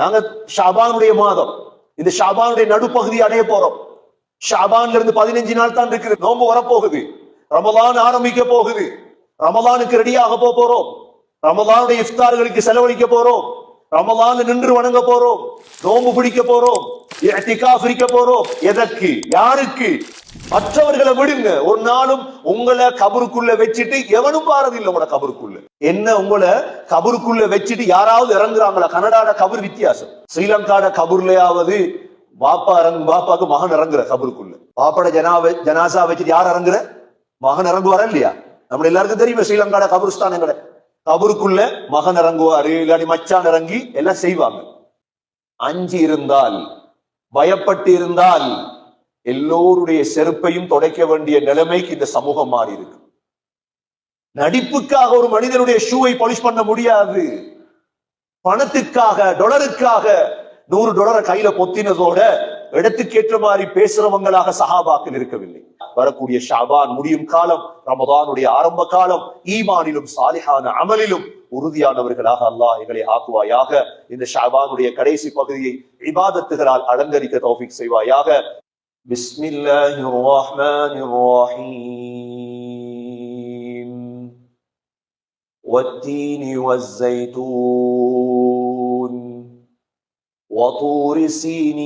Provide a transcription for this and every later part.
நாங்க ஷாபானுடைய மாதம். இந்த ஷாபானுடைய நடுப்பகுதி அடைய போறோம். ஷாபான்ல இருந்து பதினஞ்சு நாள் தான் இருக்குது. நோம்பு வரப்போகுது. ரமலான் ஆரம்பிக்க போகுது. ரமலானுக்கு ரெடியாக போக போறோம். ரமலானுடைய இஃப்தார்களுக்கு செலவழிக்க போறோம். ரமலான் நின்று வணங்க போறோம். நோம்பு பிடிக்க போறோம். பிரிக்க போறோம். எதற்கு? யாருக்கு? மற்றவர்களை விடுங்க. ஒரு நாளும் உங்களை கபருக்குள்ள வச்சுட்டு எவனும் பாரதில்லை உங்களோட கபருக்குள்ள. என்ன உங்களை கபருக்குள்ள வச்சுட்டு யாராவது இறங்குறாங்களா? கனடாட கபர் வித்தியாசம். ஸ்ரீலங்காட கபூர்லயாவது பாப்பா இறங்கு பாப்பாக்கு மகன் இறங்குற கபருக்குள்ள. பாப்பாட ஜனாவை ஜனாசா வச்சுட்டு யார் இறங்குற? மகன் இறங்குவாரா இல்லையா? நம்ம எல்லாருக்கும் தெரியுமே ஸ்ரீலங்காட கபருஸ்தான் எங்களை கபருக்குள்ள மகன் இறங்குவாரு இல்லாட்டி மச்சான் இறங்கி எல்லாம் செய்வாங்க? அஞ்சு இருந்தால் பயப்பட்டு இருந்தால் எல்லோருடைய செருப்பையும் தொடைக்க வேண்டிய நிலைமைக்கு இந்த சமூகம் மாறி இருக்கு. நடிப்புக்காக ஒரு மனிதனுடைய ஷூவை பாலிஷ் பண்ண முடியாது. பணத்துக்காக டொலருக்காக நூறு டொலரை கையில பொத்தினதோட இடத்துக்கேற்ற மாதிரி பேசுறவங்களாக சகாபாக்கள் இருக்கவில்லை. வரக்கூடிய ஷாபான் முடியும் காலம் ரமதானுடைய ஆரம்ப காலம் ஈமானிலும் சாலிஹான அமலிலும் உறுதியானவர்களாக அல்லாஹ் எங்களை ஆக்குவாயாக இந்த ஷாபானுடைய கடைசி பகுதியை இபாதத்துகளால் அலங்கரிக்க தௌஃபிக் செய்வாயாக بسم الله الرحمن الرحيم والتين والزيتون وطور سينين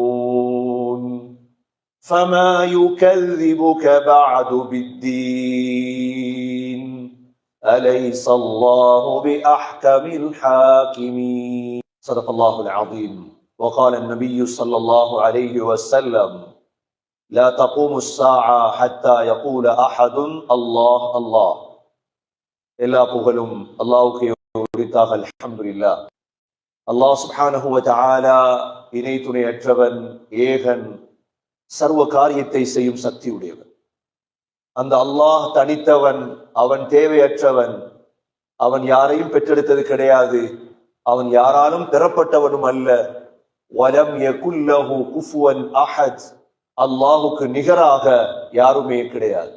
فما يكذبك بعد بالدين أليس الله بأحكم الحاكمين صدق الله العظيم وقال النبي صلى الله عليه وسلم لا تقوم الساعة حتى يقول أحد الله الله எல்லா புகழும் அல்லாஹ்வுக்கு உரித்தாக அல்ஹம்துலில்லாஹ் அல்லாஹ் சுப்ஹானஹு வ தஆலா இணை துணையற்றவன் ஏகன் சர்வ காரியத்தை செய்யும் சக்தி உடையவன் அந்த அல்லாஹ் தனித்தவன் அவன் தேவையற்றவன் அவன் யாரையும் பெற்றெடுத்தது கிடையாது. அவன் யாராலும் பெறப்பட்டவனும் அல்ல. வலம் யகுல்லஹு குஃபுவன் அஹத். அல்லாஹுக்கு நிகராக யாருமே கிடையாது.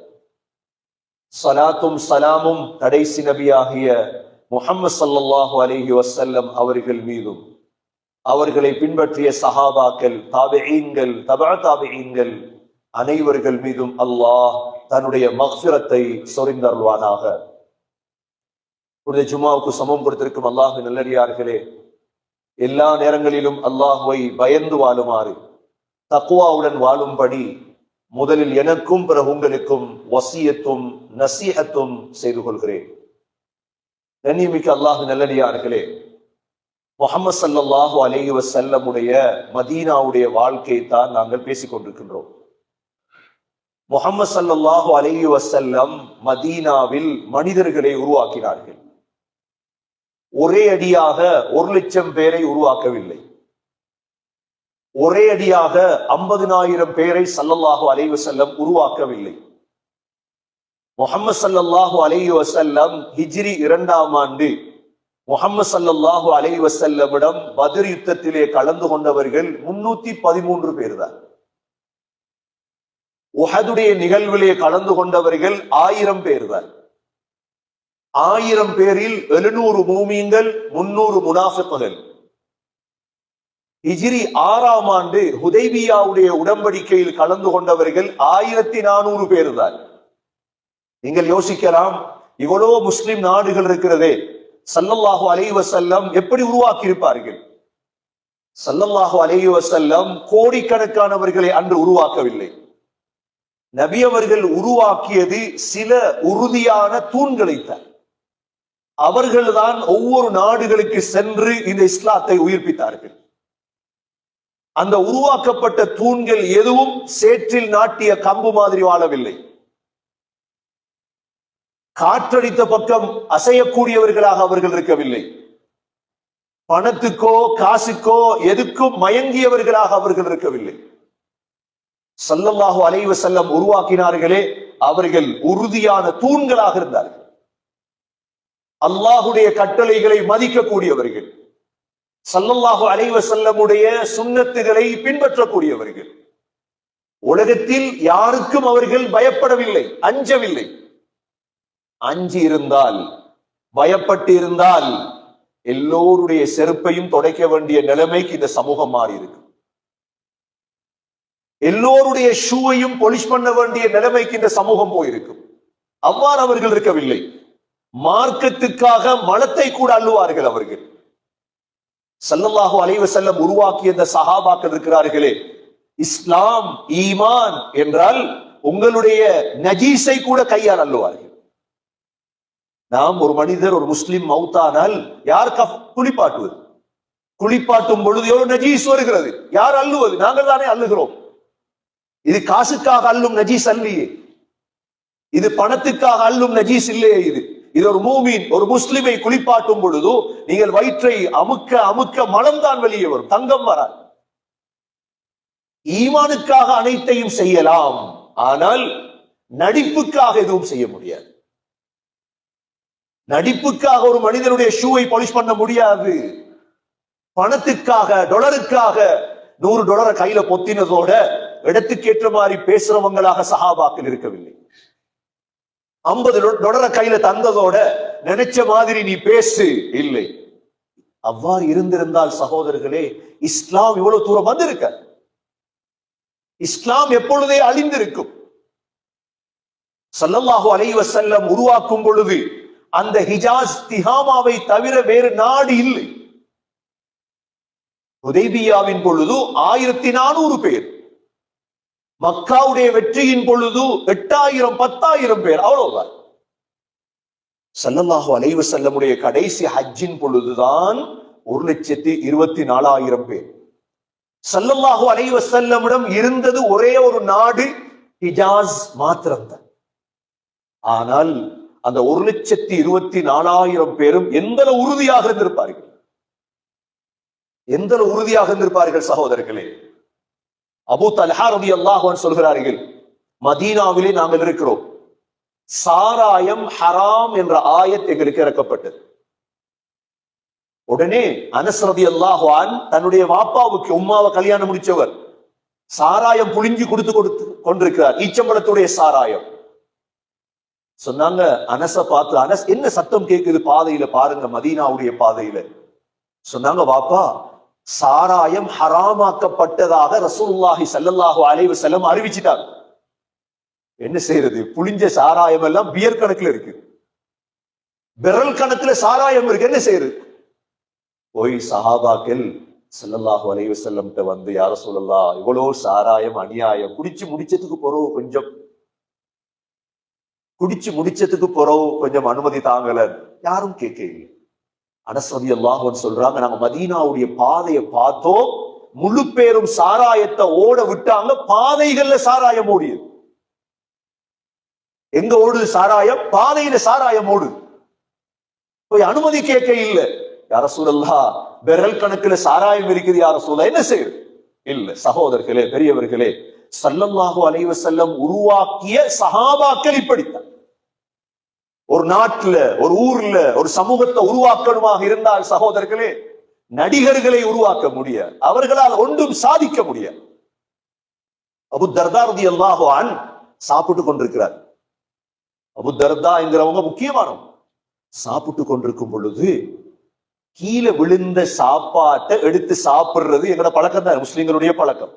சலாத்தும் சலாமும் கடைசி நபியாகிய முஹம்மது சல்லாஹூ அலஹி வசல்லம் அவர்கள் மீதும். அவர்களை பின்பற்றிய சஹாபாக்கள் தாபிஈன்கள் தபா தாபிஈன்கள் அனைவர்கள் மீதும் அல்லாஹ் தன்னுடைய மக்சிரத்தை சொரிந்தருள்வானாக. புனித ஜுமாவுக்கு சமம் கொடுத்திருக்கும் அல்லாஹ் நல்லடியார்களே எல்லா நேரங்களிலும் அல்லாஹுவை பயந்து வாழுமாறு தக்குவாவுடன் வாழும்படி முதலில் எனக்கும் பிறகு உங்களுக்கும் வசியத்தும் நசீகத்தும் செய்து கொள்கிறேன். நன்னிமிக்க அல்லாஹ் நல்லடியார்களே முகமது சல்லல்லாஹு அலைஹி வசல்லமுடைய மதீனாவுடைய வாழ்க்கையை தான் நாங்கள் பேசிக் கொண்டிருக்கின்றோம் முகமது சல்லல்லாஹு அலைஹி வசல்லம் மதீனாவில் மனிதர்களை உருவாக்கினார்கள். ஒரே அடியாக ஒரு லட்சம் பேரை உருவாக்கவில்லை. ஒரே அடியாக ஐம்பதினாயிரம் பேரை சல்லல்லாஹு அலை வசல்லம் உருவாக்கவில்லை. முகமது சல்லல்லாஹு அலைஹி வசல்லம் ஹிஜ்ரி இரண்டாம் ஆண்டு முகமது சல்லாஹு அலை வசல்லமிடம் பதிர் யுத்தத்திலே கலந்து கொண்டவர்கள் முன்னூத்தி பதிமூன்று பேர் தான் உஹதுடைய நிகழ்விலே கலந்து கொண்டவர்கள் ஆயிரம் பேர் தான் ஆயிரம் பேரில் எழுநூறு மூமியங்கள் முன்னூறு முனாஃபிக்குகள். இஜிரி ஆறாம் ஆண்டு ஹுதைபியாவுடைய உடன்படிக்கையில் கலந்து கொண்டவர்கள் ஆயிரத்தி நானூறு பேர் தான் நீங்கள் யோசிக்கலாம் இவ்வளவு முஸ்லிம் நாடுகள் இருக்கிறதே. சல்லல்லாஹு அலைவசல்லம் எப்படி உருவாக்கி இருப்பார்கள் சல்லல்லாஹு அலைவசல்லம் கோடிக்கணக்கானவர்களை அன்று உருவாக்கவில்லை. நபி அவர்கள் உருவாக்கியது சில உறுதியான தூண்களைத்தான் அவர்கள்தான் ஒவ்வொரு நாடுகளுக்கு சென்று இந்த இஸ்லாத்தை உயிர்ப்பித்தார்கள். அந்த உருவாக்கப்பட்ட தூண்கள் எதுவும் சேற்றில் நாட்டிய கம்பு மாதிரி வாழவில்லை. காற்றடித்த பக்கம் அசையக்கூடியவர்களாக அவர்கள் இருக்கவில்லை. பணத்துக்கோ காசுக்கோ எதுக்கும் மயங்கியவர்களாக அவர்கள் இருக்கவில்லை. சல்லல்லாஹு அலைவ செல்லம் உருவாக்கினார்களே அவர்கள் உறுதியான தூண்களாக இருந்தார்கள். அல்லாஹுடைய கட்டளைகளை மதிக்கக்கூடியவர்கள். சல்லல்லாஹு அலைவ செல்லமுடைய சுண்ணத்துகளை பின்பற்றக்கூடியவர்கள். உலகத்தில் யாருக்கும் அவர்கள் பயப்படவில்லை அஞ்சவில்லை. அஞ்சி இருந்தால் பயப்பட்டு இருந்தால் எல்லோருடைய செருப்பையும் தொடைக்க வேண்டிய நிலைமைக்கு இந்த சமூகம் மாறி இருக்கு எல்லோருடைய ஷூவையும் பொலிஷ் பண்ண வேண்டிய நிலைமைக்கு இந்த சமூகம் போயிருக்கும் அவ்வாறு அவர்கள் இருக்கவில்லை. மார்க்கத்துக்காக மலத்தை கூட அள்ளுவார்கள் அவர்கள். சல்லல்லாஹு அலைவ செல்லம் உருவாக்கிய இந்த சஹாபாக்கள் இருக்கிறார்களே இஸ்லாம் ஈமான் என்றால் உங்களுடைய நஜீஸை கூட கையால் அள்ளுவார்கள். நாம் ஒரு மனிதர் ஒரு முஸ்லிம் மவுத்தானால் யார் கஃப் குளிப்பாட்டுவது? குளிப்பாட்டும் பொழுது எவ்வளவு நஜீஸ் வருகிறது? யார் அள்ளுவது? நாங்கள் தானே அள்ளுகிறோம். இது காசுக்காக அள்ளும் நஜீஸ் அல்லையே. இது பணத்துக்காக அள்ளும் நஜீஸ் இல்லையே இது. இது ஒரு மூமீன் ஒரு முஸ்லிமை குளிப்பாட்டும் பொழுது நீங்கள் வயிற்றை அமுக்க அமுக்க மலம் தான் வெளியே வரும். தங்கம் வராது. ஈமானுக்காக அனைத்தையும் செய்யலாம். ஆனால் நடிப்புக்காக எதுவும் செய்ய முடியாது. நடிப்புக்காக ஒரு மனிதனுடைய ஷூவை பாலிஷ் பண்ண முடியாது. பணத்துக்காக டொலருக்காக நூறு டொலரை கையில பொத்தினதோட இடத்துக்கு ஏற்ற மாதிரி பேசுறவங்களாக சகாபாக்கள் இருக்கவில்லை. ஐம்பது டொலரை கையில தந்ததோட நினைச்ச மாதிரி நீ பேசு இல்லை. அவ்வாறு இருந்திருந்தால் சகோதரர்களே இஸ்லாம் இவ்வளவு தூரம் வந்திருக்க. இஸ்லாம் எப்பொழுதே அழிந்திருக்கும். சல்லல்லாஹு அலைவசல்லம் உருவாக்கும் பொழுது அந்த ஹிஜாஸ் திஹாமாவை தவிர வேறு நாடு இல்லை. உதைபியாவின் பொழுது ஆயிரத்தி நானூறு பேர். மக்காவுடைய வெற்றியின் பொழுது எட்டாயிரம் பத்தாயிரம் பேர். அவ்வளவுதான். சல்லல்லாஹு அலைவு செல்லமுடைய கடைசி ஹஜ்ஜின் பொழுதுதான் ஒரு லட்சத்தி இருபத்தி நாலாயிரம் பேர். சல்லல்லாஹு அலைவு செல்லமிடம் இருந்தது ஒரே ஒரு நாடு ஹிஜாஸ் மாத்திரம்தான். ஆனால் அந்த ஒரு லட்சத்தி இருபத்தி நாலாயிரம் பேரும் எந்த உறுதியாக இருந்திருப்பார்கள்? எந்த உறுதியாக இருந்திருப்பார்கள் சகோதரர்களே? அபு தலஹா ரதி அல்லாஹன் சொல்கிறார்கள் மதீனாவிலே நாங்கள் இருக்கிறோம். சாராயம் ஹராம் என்ற ஆயத் எங்களுக்கு இறக்கப்பட்டது. உடனே அனஸ் ரதி அல்லாஹான் தன்னுடைய வாப்பாவுக்கு உம்மாவை கல்யாணம் முடிச்சவர் சாராயம் புளிஞ்சு கொடுத்து கொடுத்து கொண்டிருக்கிறார். ஈச்சம்பளத்துடைய சாராயம். சொன்னாங்க அனச பார்த்து அனஸ் என்ன சத்தம் கேக்குது பாதையில பாருங்க மதீனாவுடைய பாதையில. சொன்னாங்க வாப்பா சாராயம் ஹராமாக்கப்பட்டதாக ரசூல்லாஹி சல்லல்லாஹு அலைவு செல்லம் அறிவிச்சிட்டாங்க. என்ன செய்யறது புளிஞ்ச சாராயம் எல்லாம் பியர் கணக்குல இருக்கு. விரல் கணக்குல சாராயம் இருக்கு. என்ன செய்யறது போய் சஹாபாக்கள் செல்லல்லாஹு அலைவு செல்லம்கிட்ட வந்து யார சொல்லலாம் இவ்வளோ சாராயம் அநியாயம் குடிச்சு முடிச்சதுக்கு போறோம் கொஞ்சம் குடிச்சு முடிச்சதுக்கு பிறகு கொஞ்சம் அனுமதி தாங்கல. யாரும் கேட்க இல்லை அனசதி அல்லாஹன் சொல்றாங்க நாங்க மதீனாவுடைய பாதையை பார்த்தோம். முழு பேரும் சாராயத்தை ஓட விட்டாங்க பாதைகள்ல சாராயம் ஓடியது. எங்க ஓடுது சாராயம்? பாதையில சாராயம் ஓடு போய் அனுமதி கேட்க இல்லை யார சூழல்லா விரல் கணக்குல சாராயம் இருக்குது யார சூழல் என்ன செய்யுது இல்ல சகோதரர்களே பெரியவர்களே சல்லல்லாஹு அலைவசல்லம் உருவாக்கிய சகாபாக்கள் இப்படித்தான். ஒரு நாட்டுல ஒரு ஊர்ல ஒரு சமூகத்தை உருவாக்கணுமாக இருந்தால் சகோதரர்களே நடிகர்களை உருவாக்க முடியாது அவர்களால் ஒன்றும் சாதிக்க முடியாது அபு தர்தாரதி அல்லாஹான் சாப்பிட்டு கொண்டிருக்கிறார். அபு தர்தா என்கிறவங்க முக்கியமானவங்க. சாப்பிட்டு கொண்டிருக்கும் பொழுது கீழே விழுந்த சாப்பாட்டை எடுத்து சாப்பிடுறது எங்களோட பழக்கம் தான் முஸ்லிம்களுடைய பழக்கம்.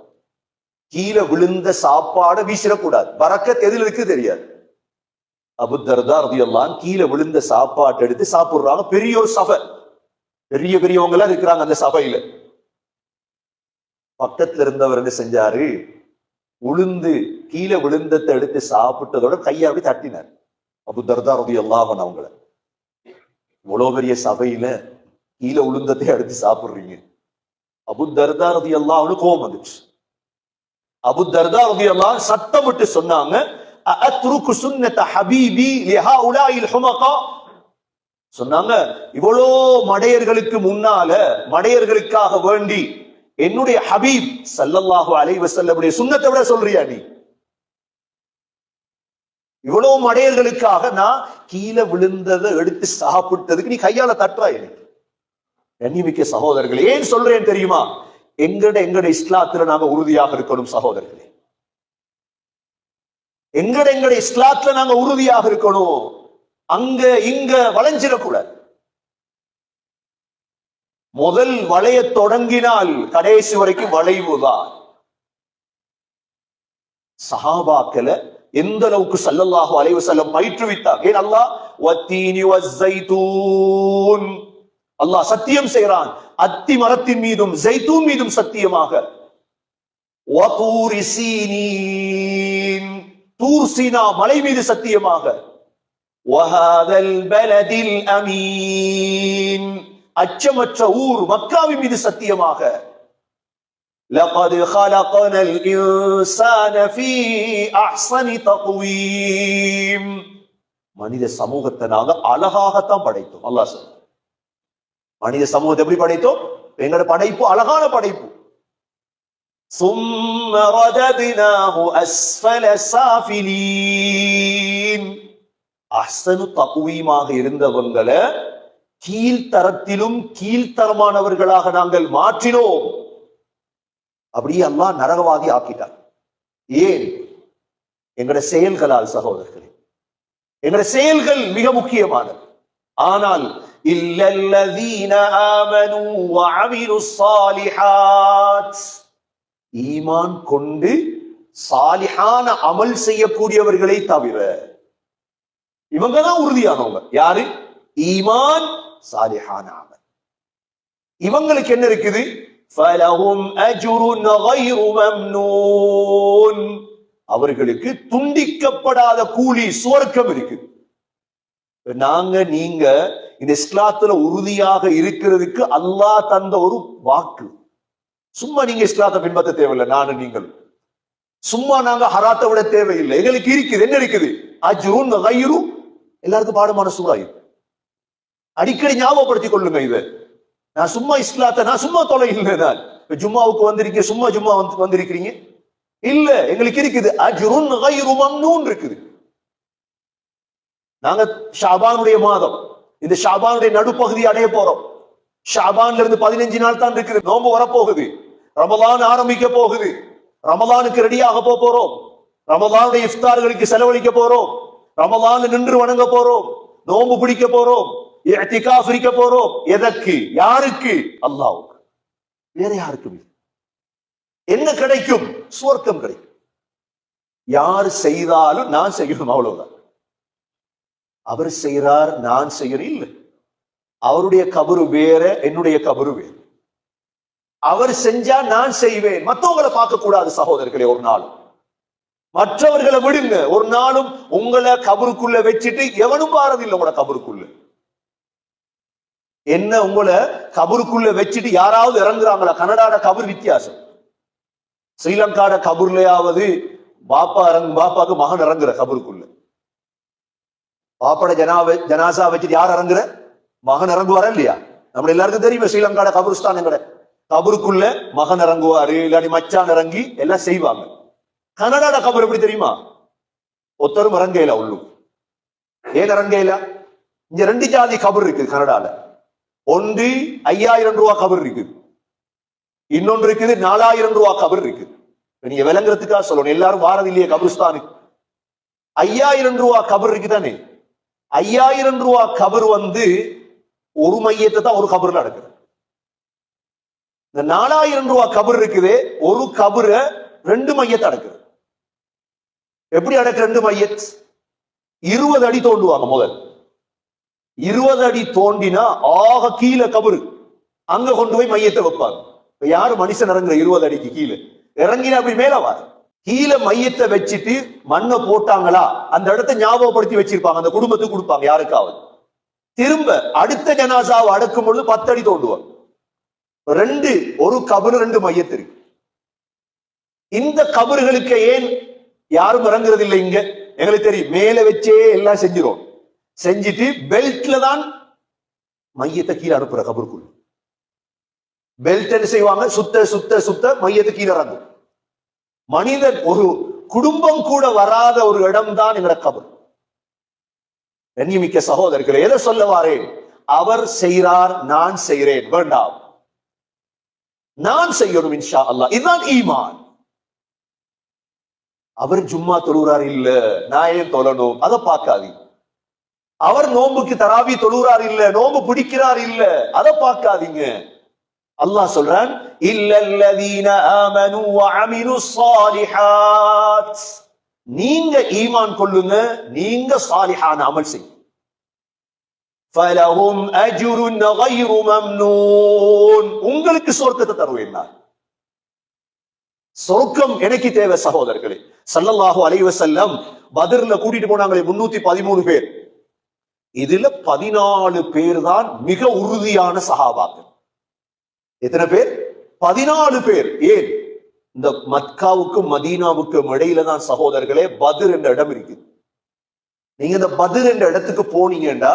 கீழே விழுந்த சாப்பாடை வீசிடக்கூடாது. பறக்கத் எதில் இருக்கு தெரியாது. அபுத்தர்தா ரதியெல்லாம் கீழே விழுந்த சாப்பாட்டை எடுத்து சாப்பிடுறாங்க. பெரிய ஒரு சபை. பெரிய பெரியவங்க எல்லாம் இருக்கிறாங்க அந்த சபையில. பக்கத்துல இருந்தவர் என்ன செஞ்சாரு? உளுந்து கீழே விழுந்தத்தை எடுத்து சாப்பிட்டதோட கையை அப்படி தட்டினார். அபுத்தர்தா ரதியெல்லாம் அவங்கள. இவ்வளவு பெரிய சபையில கீழே உளுந்தத்தை எடுத்து சாப்பிடுறீங்க. அபுத்தர்தா ரதியல்லாஹ்னு கோபம் வந்துச்சு. அபு தர்தா ரதியல்லாஹ் சத்தம் விட்டு சொன்னாங்க அத்ருக்கு சுன்னத ஹபீபி லிஹாஉலாஇல் ஹுமகா? சொன்னாங்க இவ்வளோ மடையர்களுக்கு முன்னால மடையர்களுக்காக வேண்டி என்னுடைய ஹபீப் சல்லல்லாஹு அலைஹி வஸல்லமுடைய சுன்னத்தை விட சொல்றியா நீ? இவ்வளவு மடையர்களுக்காக நான் கீழே விழுந்ததை எடுத்து சாப்பிட்டதுக்கு நீ கையால தட்டுறா எனக்கு. கண்ணிமிக்க சகோதரர்களே ஏன் சொல்றேன் தெரியுமா? எங்கட எங்கட இஸ்லாத்துல நாங்க உறுதியாக இருக்கணும் சகோதரர்களே. எங்கட எங்கட இஸ்லாத்துல நாங்க உறுதியாக இருக்கணும். அங்க இங்க வளைஞ்சிடக்கூடாது. முதல் வளைய தொடங்கினால் கடைசி வரைக்கும் வளைவுதான். சஹாபாக்களை எந்த அளவுக்கு சல்லல்லாஹு அலைவு செல்லம் பயிற்றுவித்தார் ஏன் அல்லாஹ்? அல்லாஹ் சத்தியம் செய்கிறான். அத்தி மரத்தின் மீதும் ஜெய்தூன் மீதும் சத்தியமாக. வதூரி சீனீன் தூர் சீனா மலை மீது சத்தியமாக வஹாதல் பலதில் அமீன் அச்சமற்ற ஊர் மக்காவின் மீது சத்தியமாக لقد خلقنا الإنسان في أحسن تقويم மனித சமூகத்தை நாங்க அழகாகத்தான் படைத்தோம் அல்லாஹ் சொல்ற மனித சமூகத்தை எப்படி படைத்தோம் எங்களோட படைப்பு அழகான படைப்பு ثم رددناه أسفل سافلين அஹ்சனு தகுவீமாக இருந்தவங்களை கீழ்த்தரத்திலும் கீழ்த்தரமானவர்களாக நாங்கள் மாற்றினோம் அப்படியே அல்லாஹ் நரகவாதி ஆக்கிட்டார் ஏன் எங்கட செயல்களால் சகோதரர்களே எங்கட செயல்கள் மிக முக்கியமானது ஆனால் இல்லல்லதீன ஆமனு வஅமிலு ஸாலிஹாத் ஈமான் கொண்டு சாலிஹான அமல் செய்யக்கூடியவர்களை தவிர இவங்க தான் உறுதியானவங்க. யாரு? ஈமான் சாலிஹான அமல். இவங்களுக்கு என்ன இருக்குது? அவர்களுக்கு துண்டிக்கப்படாத கூலி சுவர்க்கம் இருக்கு நாங்க நீங்க இந்த இஸ்லாத்துல உறுதியாக இருக்கிறதுக்கு அல்லாஹ் தந்த ஒரு வாக்கு. சும்மா நீங்க இஸ்லாத்தை பின்பற்ற தேவையில்லை நானும் நீங்கள். சும்மா நாங்க ஹராத்தை விட தேவையில்லை. எங்களுக்கு இருக்குது என்ன இருக்குது? அஜ்ருன் கயிறு எல்லாருக்கும் பாடமான சூறாய் அடிக்கடி ஞாபகப்படுத்திக் கொள்ளுங்க இதை. நான் சும்மா இஸ்லாத்தை நான் சும்மா தொலை இல்லை நான். இப்ப ஜும்மாவுக்கு வந்திருக்கீங்க சும்மா ஜும்மா வந்து வந்திருக்கிறீங்க. இல்ல எங்களுக்கு இருக்குது. அஜ்ருன் கயிறு இருக்குது. நாங்க ஷாபானுடைய மாதம். இந்த ஷாபானுடைய நடுப்பகுதி அடைய போறோம். ஷாபான்ல இருந்து பதினஞ்சு நாள் தான் இருக்குது. நோம்பு வரப்போகுது. ரமலான் ஆரம்பிக்க போகுது. ரமலானுக்கு ரெடியாக போக போறோம். ரமலானுடைய இஃப்தார்களுக்கு செலவழிக்க போறோம். ரமலான் நின்று வணங்க போறோம். நோன்பு பிடிக்க போறோம். இஅ்திகாஃப் இருக்க போறோம். எதற்கு? யாருக்கு? அல்லாவுக்கு வேற யாருக்கும் என்ன கிடைக்கும்? சுவர்க்கம் கிடைக்கும். யார் செய்தாலும் நான் செய்யணும் அவ்வளவுதான். அவர் செய்கிறார் நான் செய்யறேன் இல்லை. அவருடைய கபரு வேற என்னுடைய கபரு வேற. அவர் செஞ்சா நான் செய்வேன். மத்தவங்களை பார்க்க கூடாது சகோதரர்களே ஒரு நாளும். மற்றவர்களை விடுங்க. ஒரு நாளும் உங்களை கபருக்குள்ள வச்சுட்டு எவனும் பாரதில்லை உங்களோட கபருக்குள்ள. என்ன உங்களை கபருக்குள்ள வச்சுட்டு யாராவது இறங்குறாங்களா? கனடாட கபர் வித்தியாசம். ஸ்ரீலங்காட கபூர்லயாவது பாப்பா இறங்கு பாப்பாக்கு மகன் இறங்குற கபருக்குள்ள. பாப்பட ஜனா ஜனாசா வச்சுட்டு யார் இறங்குற? மகன் இறங்குவாரா இல்லையா? நம்ம எல்லாருக்கும் தெரியும் ஸ்ரீலங்காட கபருஸ்தான் எங்கட கபருக்குள்ள மகன் இறங்குவாரு இல்லாடி மச்சான் இறங்கி எல்லாம் செய்வாங்க. கனடாட கபர் எப்படி தெரியுமா? ஒத்தரும் இறங்கையில உள்ளும். ஏன் இறங்கையில? இங்க ரெண்டு ஜாதி கபர் இருக்கு கனடால. ஒன்று ஐயாயிரம் ரூபாய் கபர் இருக்கு. இன்னொன்று இருக்குது நாலாயிரம் ரூபாய் கபர் இருக்கு. நீங்க விளங்குறதுக்காக சொல்லணும். எல்லாரும் வாரது இல்லையே கபருஸ்தானுக்கு ஐயாயிரம் ரூபாய் கபர் இருக்குதானே ஐயாயிரம் ரூபாய் கபர் வந்து ஒரு மையத்தை தான் ஒரு கபர்ல நடக்குது. இந்த நாலாயிரம் ரூபாய் கபர் இருக்குது. ஒரு கபர ரெண்டு மையத்தை அடக்குது. எப்படி அடக்கு ரெண்டு மையத் இருபது அடி தோண்டுவாங்க முதல். இருபது அடி தோண்டினா ஆக கீழே கபரு. அங்க கொண்டு போய் மையத்தை வைப்பாங்க. இப்ப யாரு மனுஷன் இறங்குற இருபது அடிக்கு கீழே? இறங்கினா அப்படி மேல வாரு. கீழே மையத்தை வச்சுட்டு மண்ணை போட்டாங்களா? அந்த இடத்தை ஞாபகப்படுத்தி வச்சிருப்பாங்க. அந்த குடும்பத்துக்கு கொடுப்பாங்க யாருக்காவது. திரும்ப அடுத்த ஜனாசாவை அடக்கும் பொழுது பத்து அடி தோண்டுவாங்க. ரெண்டு ஒரு கபரு ரெண்டு மையத்திற்கு இந்த கபறுகளுக்கு ஏன் யாரும் இறங்குறது இல்லை இங்க? எங்களுக்கு தெரியும். மேல வச்சே எல்லாம் செஞ்சிரும். செஞ்சுட்டு பெல்ட்ல தான் மையத்தை கீழே அனுப்புற கபருக்குள். பெல்ட் என்ன செய்வாங்க? சுத்த சுத்த சுத்த மையத்தை கீழே இறங்கும். மனிதன் ஒரு குடும்பம் கூட வராத ஒரு இடம் தான் எங்கட கபர். கண்ணியமிக்க சகோதரர்களே எதை சொல்ல வாரேன்? அவர் செய்கிறார் நான் செய்கிறேன். வேண்டாம். நான் செய்யணும் இன்ஷா அல்லாஹ் இதுதான் ஈமான். அவர் ஜும்மா தொழுகிறார் இல்ல நான் ஏன் தொழணும்? அதை பார்க்காதீங்க. அவர் நோம்புக்கு தராவி தொழுறார் இல்ல நோம்பு பிடிக்கிறார் இல்ல அதை பார்க்காதீங்க. அல்லாஹ் சொல்றான் இல்லல்லதீன ஆமனு வஅமிலு ஸாலிஹாத். நீங்க ஈமான் கொள்ளுங்க நீங்க சாலிஹான அமல் செய்யுங்க. ஃபலஹும் அஜ்ருன் கைரு மம்னூன் உங்களுக்கு சொர்க்கத்தை தருவேன் சொர்க்கம் எனக்கு தேவை சகோதரர்களே. சல்லல்லாஹு அலைவ செல்லம் பதிர்ல கூட்டிட்டு போனாங்களே முன்னூத்தி பதிமூணு பேர். இதுல பதினாலு பேர் தான் மிக உறுதியான சகாபாக்கள் எத்தனை பேர்? பதினாலு பேர். ஏன்? இந்த மத்காவுக்கும் மதீனாவுக்கும் இடையில தான் சகோதரர்களே பதிர் என்ற இடம் இருக்குது நீங்க இந்த பதிர் என்ற இடத்துக்கு போனீங்கன்னா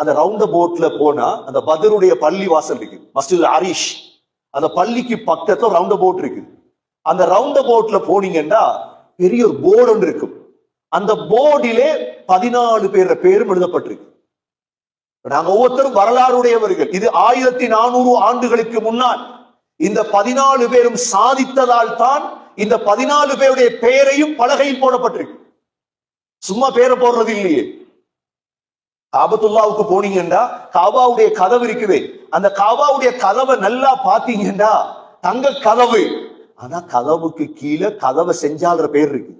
அந்த ரவுண்ட போட்ல போனா அந்த பதருடைய பள்ளி வாசல் இருக்கு. மஸ்ஜித் அரிஷ். அந்த பள்ளிக்கு பக்கத்துல ரவுண்ட போட் இருக்கு. அந்த ரவுண்ட போட்ல போனீங்கன்னா பெரிய ஒரு போர்டு ஒன்று இருக்கும். அந்த போர்டிலே பதினாலு பேர பேரும் எழுதப்பட்டிருக்கு. நாங்க ஒவ்வொருத்தரும் வரலாறுடையவர்கள். இது ஆயிரத்தி நானூறு ஆண்டுகளுக்கு முன்னால். இந்த பதினாலு பேரும் சாதித்ததால் தான் இந்த பதினாலு பேருடைய பெயரையும் பலகையில் போடப்பட்டிருக்கு. சும்மா பேரை போடுறது இல்லையே. காபத்துல்லாவுக்கு போனீங்கன்னா காபாவுடைய கதவு இருக்குது அந்த காபாவுடைய கதவை நல்லா பாத்தீங்கன்னா தங்க கதவு. ஆனா கதவுக்கு கீழே கதவை செஞ்சால்ற பேர் இருக்கு.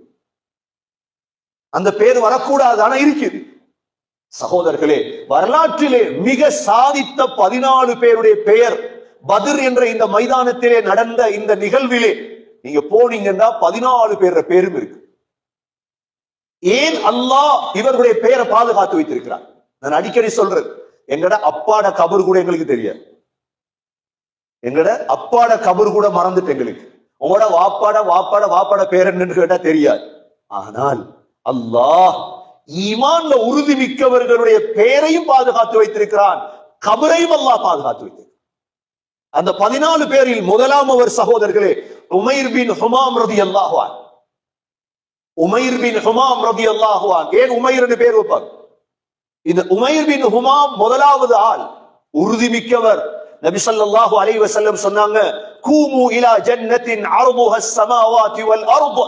அந்த பேர் வரக்கூடாது ஆனா இருக்குது சகோதரர்களே வரலாற்றிலே மிக சாதித்த பதினாலு பேருடைய பெயர் பதிர் என்ற இந்த மைதானத்திலே நடந்த இந்த நிகழ்விலே நீங்க போனீங்கன்னா பதினாலு பேர பேரும் இருக்கு. ஏன் அல்லாஹ் இவர்களுடைய பெயரை பாதுகாத்து வைத்திருக்கிறார்? நான் அடிக்கடி சொல்றேன். எங்கட அப்பாட கபர் கூட எங்களுக்கு தெரியாது. எங்கட அப்பாட கபர் கூட மறந்துட்டு எங்களுக்கு. உங்களோட வாப்பாட வாப்பாட வாப்பாட பேர் என்னன்னு கேட்டா தெரியாது. ஆனால் அல்லாஹ் ஈமான்ல உறுதி மிக்கவர்களுடைய பெயரையும் பாதுகாத்து வைத்திருக்கிறான். கபரையும் அல்லாஹ் பாதுகாத்து வைத்திருக்கிறான். அந்த பதினாலு பேரில் முதலாம் அவர் சகோதரர்களே உமைர் பின் ஹுமாம் ரதி அல்லாஹுவான் உமைர் பின் ஹுமாம் ரதி அல்லாஹுவான் ஏன் உமைர் பேர் வைப்பார் இந்த உமைர் பின் ஹுமாம் முதலாவது ஆள் உறுதி மிக்கவர் நபி சல்லாஹு அலைஹி வசல்லம் சொன்னாங்க கூமு இலா ஜன்னத்தின் அர்துஹ ஸமாவாதி வல் அர்து.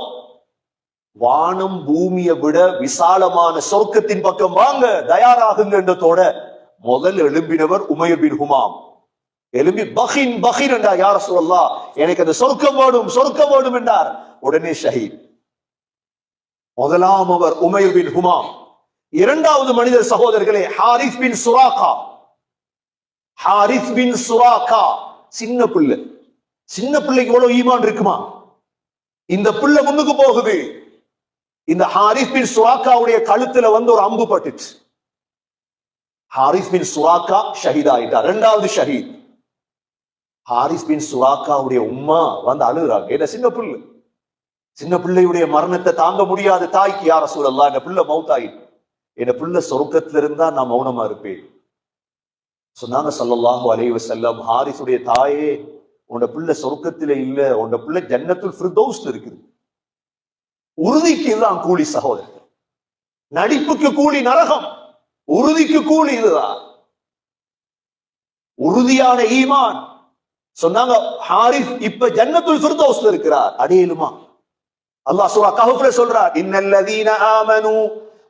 வானம் பூமியை விட விசாலமான சொர்க்கத்தின் பக்கம் வாங்க தயாராகுங்கன்றதோட முதல் எழும்பினவர் உமைர் பின் ஹுமாம். எலும்பி பஹின் பஹின் என்றார். யார சொல்லா எனக்கு அந்த சொர்க்கம் வேணும் சொர்க்கம் வேணும் என்றார். உடனே ஷஹீத். முதலாம் அவர் உமைர் பின் ஹுமாம். இரண்டாவது மனிதர் சகோதரர்களே Haris bin Suraqa Haris bin Suraqa சின்ன பிள்ளை. சின்ன பிள்ளைக்கு எவ்வளவு ஈமான் இருக்குமா? இந்த பிள்ளை முன்னுக்கு போகுது. இந்த ஹாரிஸ் பின் சுராக்காவுடைய கழுத்துல வந்து ஒரு அம்பு பட்டுச்சு. ஹாரிஸ் பின் சுராக்கா ஷஹீத் ஆயிட்டார் ரெண்டாவது ஷஹீத். ஹாரிஸ் பின் சுராக்காவுடைய உம்மா வந்து அழுகுறாங்க. என்ன சின்ன பிள்ளை? சின்ன பிள்ளையுடைய மரணத்தை தாங்க முடியாது தாய்க்கு யார சூழல்லாம் இந்த பிள்ளை மவுத்தாயிட்டு என் பிள்ளை சொர்க்கத்துல இருந்தா நான் மௌனமா இருப்பேன். சொன்னாங்க சொல்லல்லாஹு அலைவ செல்லம் ஹாரிசுடைய தாயே உன்னோட பிள்ளை சொருக்கத்துல இல்ல உன்னோட பிள்ளை ஜன்னத்துல் ஃபிர்தௌஸ்ல இருக்குது. உறுதிக்கு இதுதான் கூலி சகோதரர். நடிப்புக்கு கூலி நரகம். உறுதிக்கு கூலி இதுதான். உறுதியான ஈமான். சொன்னாங்க ஹாரிஃப் இப்ப ஜன்னத்துல் ஃபிர்தோஸ்ல இருக்கிறார். அடையலுமா அல்லாஹ் சூரா கஹஃப்ல சொல்றார் இன்னல்லதீன ஆமனு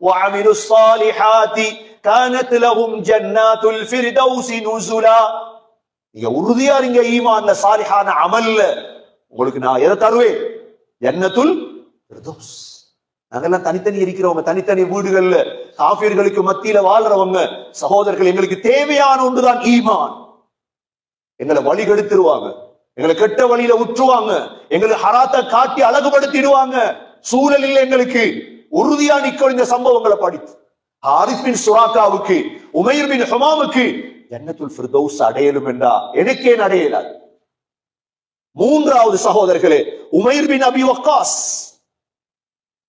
وعملوا الصالحات كانت لهم جنات الفردوس نزلا நீங்க உறுதியா இருங்க ஈமான்ல சாலிஹான அமல்ல உங்களுக்கு நான் எதை தருவேன் ஜன்னத்துல் ஃபிர்தௌஸ் நாங்கெல்லாம் தனித்தனி இருக்கிறவங்க தனித்தனி வீடுகள்ல காபிர்களுக்கு மத்தியில வாழ்றவங்க சகோதரர்கள் எங்களுக்கு தேவையான ஒன்றுதான் ஈமான் எங்களை வழி கெடுத்துருவாங்க எங்களை கெட்ட வழியில உற்றுவாங்க எங்களுக்கு ஹராத்தை காட்டி அழகுபடுத்திடுவாங்க சூழல் இல்லை எங்களுக்கு உறுதியா நிக்கும் இந்த சம்பவங்களை படித்து. ஹாரிஸ் பின் சுராக்காவுக்கு உமைர் பின் ஹமாமுக்கு ஜன்னத்துல் ஃபிர்தௌஸ் அடையலும் என்றா? எனக்கே அடையலாது மூன்றாவது சகோதரர்களே உமைர் பின் அபி வக்காஸ்.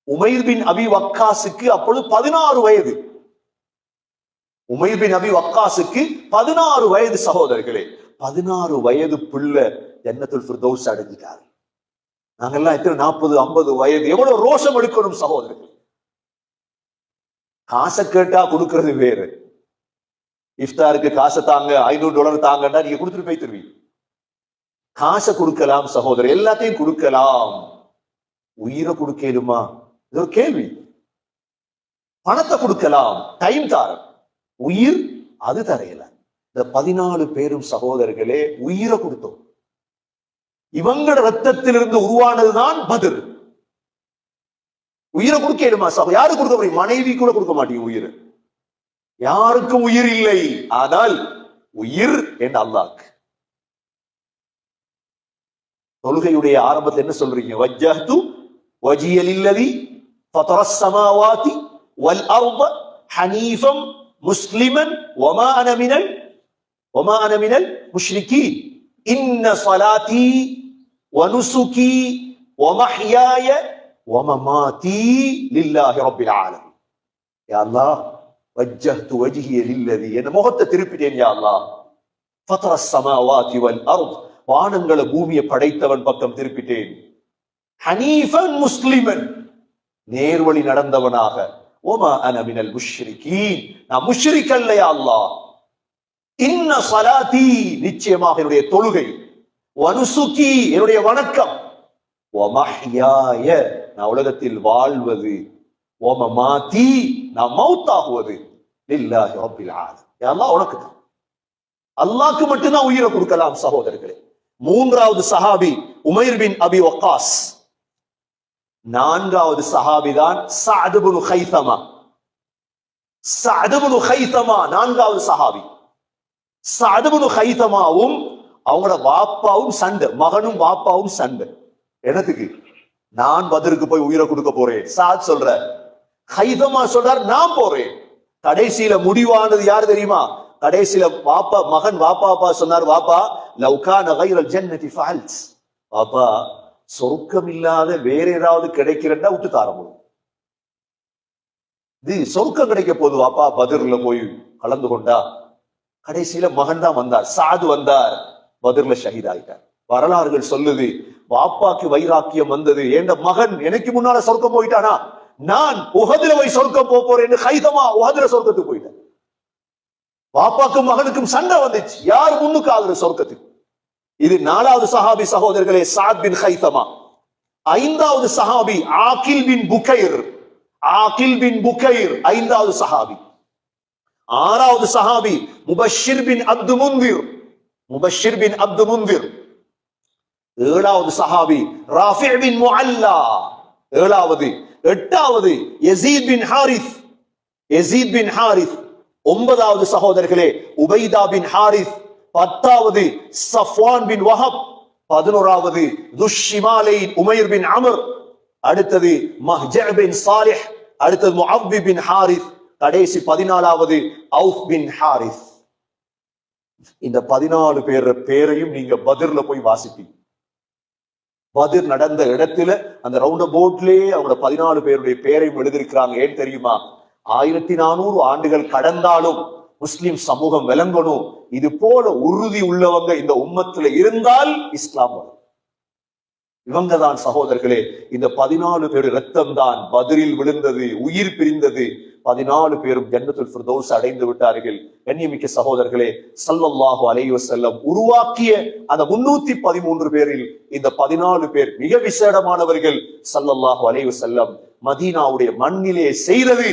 உமைர் பின் அபி வக்காஸுக்கு அப்பொழுது பதினாறு வயது. உமைர் பின் அபி வக்காஸுக்கு பதினாறு வயது சகோதரர்களே. பதினாறு வயது பிள்ளை ஜன்னத்துல் ஃபிர்தௌஸ் அடைஞ்சிட்டாரு. நாங்கெல்லாம் எத்தனை? நாற்பது ஐம்பது வயது. எவ்வளவு ரோஷம் எடுக்கணும் சகோதரர்கள். காசை கேட்டா கொடுக்கறது வேறு. இஃப்தாருக்கு காசை தாங்க ஐநூறு டாலர் தாங்கன்னா நீங்க கொடுத்துட்டு போய் தருவீங்க. காசை கொடுக்கலாம் சகோதரர் எல்லாத்தையும் கொடுக்கலாம். உயிரை கொடுக்கலுமா இது ஒரு கேள்வி. பணத்தை கொடுக்கலாம் டைம் தார உயிர் அது தரையில. இந்த பதினாலு பேரும் சகோதரர்களே உயிரை கொடுத்தோம். இவங்களோட ரத்தத்திலிருந்து உருவானதுதான் பதில். உயிரை கொடுக்கலுமா சகோ யாரு கொடுக்க முடியும் மனைவி கூட கொடுக்க மாட்டீங்க உயிர் யாருக்கும் உயிர் இல்லை ஆனால் உயிர் என் அல்லாக்கு தொழுகையுடைய ஆரம்பத்தில் என்ன சொல்றீங்க வஜ்ஜஹ்து வஜியல் இல்லதி ஃபதர السماوات والارض حنيفا مسلما وما انا من ال... وما انا من المشركين ان صلاتي ونسكي ومحياي முகத்தை திருப்பிட்டேன் வானங்களை பூமியை படைத்தவன் பக்கம் திருப்பிட்டேன் ஹனீஃபன் முஸ்லிமன் நேர்வழி நடந்தவனாக ஓமா அனமினல் முஷ்ரிகீன் நான் முஷ்ரிக் அல்லையா அல்லாஹ் இன்ன நிச்சயமாக என்னுடைய தொழுகை. வனுசுகி என்னுடைய வணக்கம். நான் உலகத்தில் வாழ்வது. ஓம மாத்தி நான் மவுத்தாகுவது இல்லாஹி ரப்பில் ஆலமீன். உனக்கு தான். அல்லாஹ்க்கு மட்டும்தான் உயிரை கொடுக்கலாம் சகோதரர்களே. மூன்றாவது சஹாபி உமைர் பின் அபி வக்காஸ். நான்காவது சஹாபி தான் சஅதுபுனு ஹைதமா சஅதுபுனு ஹைதமா நான்காவது சஹாபி. சஅதுபுனு ஹைதமாவும் அவங்களோட வாப்பாவும் சண்டை மகனும் வாப்பாவும் சண்டை. என்னத்துக்கு? நான் பதிலுக்கு போய் உயிரை கொடுக்க போறேன். சாத் சொல்ற. ஹைதமா சொல்றார் நான் போறேன். கடைசியில முடிவானது யார் தெரியுமா? கடைசியில வாப்பா மகன் வாப்பா அப்பா சொன்னார் வாப்பா லவ்கா நகைரல் ஜென்னதி ஃபால்ஸ் பாப்பா சொர்க்கம் இல்லாத வேற ஏதாவது கிடைக்கிறதா விட்டு தார முடியும் இது சொர்க்கம் கிடைக்க போகுது வாப்பா பதிர்ல போய் கலந்து கொண்டா. கடைசியில மகன் தான் வந்தார் சாது வந்தார் பதிர்ல ஷஹீத் ஆயிட்டார் வரலாறுகள் சொல்லுது பாப்பாக்கு வைராக்கியம் வந்தது. என்ற மகன் எனக்கு முன்னால சொர்க்கம் போயிட்டானா? நான் உகதுல போய் சொர்க்கம் போக போறேன்னு கைதமா உகதுல சொர்க்கத்துக்கு போயிட்டேன் பாப்பாக்கும் மகனுக்கும் சண்டை வந்துச்சு. யார் முன்னுக்கு ஆகுற சொர்க்கத்துக்கு? இது நாலாவது சஹாபி சகோதரர்களே சாத் பின் ஹைதமா. ஐந்தாவது சஹாபி ஆகில் பின் புகைர். ஆகில் பின் புகைர் ஐந்தாவது சஹாபி. ஆறாவது சஹாபி முபஷிர் பின் அப்து முந்திர் முபஷிர் பின் அப்து முந்திர் ஏழாவது சஹாபி ராஃபி பின் முஅல்லா. ஏழாவது. எட்டாவது Yazid bin Haris. Yazid bin Haris. ஒன்பதாவது சகோதரர்களே உபைதா பின் ஹாரிஸ். பத்தாவது சஃப்வான் பின் வஹப். பதினோராவது துஷிமாலை உமைர் பின் அமர். அடுத்தது மஹ்ஜ பின் சாலிஹ். அடுத்தது முஅவ்வி பின் ஹாரிஸ். கடைசி பதினாலாவது அவுஃப் பின் ஹாரிஸ். இந்த பதினாலு பேர் பேரையும் நீங்க பதிர்ல போய் வாசிப்பீங்க. பதிர் நடந்த இடத்துல அந்த ரவுண்ட் போட்லயே அவங்க பதினாலு பேருடைய பேரையும் எழுதியிருக்கிறாங்க. ஏன் தெரியுமா? ஆயிரத்தி நானூறு ஆண்டுகள் கடந்தாலும் முஸ்லிம் சமூகம் விளங்கணும். இது போல உறுதி உள்ளவங்க இந்த உம்மத்துல இருந்தால் இஸ்லாம் வரும். இவங்க தான் சகோதரர்களே இந்த பதினாலு பேர் ரத்தம் தான் பதிலில் விழுந்தது உயிர் பிரிந்தது. பதினாலு பேரும் ஜன்னத்துல் ஃபிர்தோஸ் அடைந்து விட்டார்கள். கண்ணியமிக்க சகோதரர்களே ஸல்லல்லாஹு அலைஹி செல்லம் உருவாக்கிய அந்த முன்னூத்தி பதிமூன்று பேரில் இந்த பதினாலு பேர் மிக விசேடமானவர்கள் சல்லல்லாஹு அலைஹி செல்லம் மதீனாவுடைய மண்ணிலே செய்தது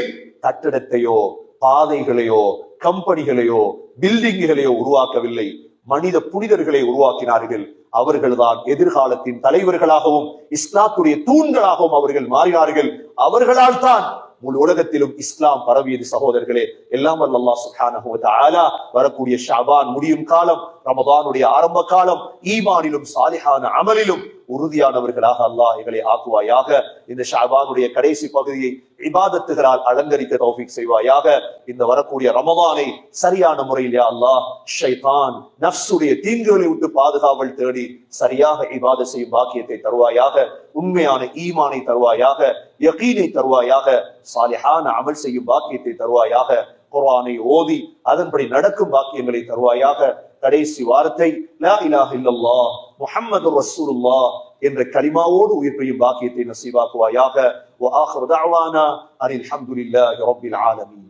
கட்டிடத்தையோ பாதைகளையோ கம்பெனிகளையோ பில்டிங்குகளையோ உருவாக்கவில்லை. மனித புனிதர்களை உருவாக்கினார்கள். அவர்கள்தான் எதிர்காலத்தின் தலைவர்களாகவும் இஸ்லாத்துடைய தூண்களாகவும் அவர்கள் மாறினார்கள். அவர்களால் தான் முழு உலகத்திலும் இஸ்லாம் பரவியது சகோதரர்களே. எல்லாம் அல்லா அல்லாஹ் வரக்கூடிய ஷாபான் முடியும் காலம் ரமதானுடைய ஆரம்ப காலம் ஈமானிலும் சாலிஹான அமலிலும் உறுதியானவர்களாக அல்லாஹ் எங்களை ஆக்குவாயாக. இந்த ஷாபானுடைய கடைசி பகுதியை இபாதத்துகளால் அலங்கரிக்க தௌஃபிக் செய்வாயாக. இந்த வரக்கூடிய ரமவானை சரியான முறையில் யா அல்லாஹ் ஷைதான் நஃப்ஸுடைய தீங்குகளை விட்டு பாதுகாவல் தேடி சரியாக இபாத செய்யும் பாக்கியத்தை தருவாயாக. உண்மையான ஈமானை தருவாயாக. யக்கீனை தருவாயாக சாலிஹான அமல் செய்யும் பாக்கியத்தை தருவாயாக குரானை ஓதி அதன்படி நடக்கும் பாக்கியங்களை தருவாயாக கடைசி வார்த்தை லா இலாஹ் இல்லல்லா முஹம்மது ரசூலுல்லா என்ற கலிமாவோடு உயிர் பெய்யும் பாக்கியத்தை நசீவாக்குவாயாக அனில் அஹமதுல்லா ரபில் ஆலமி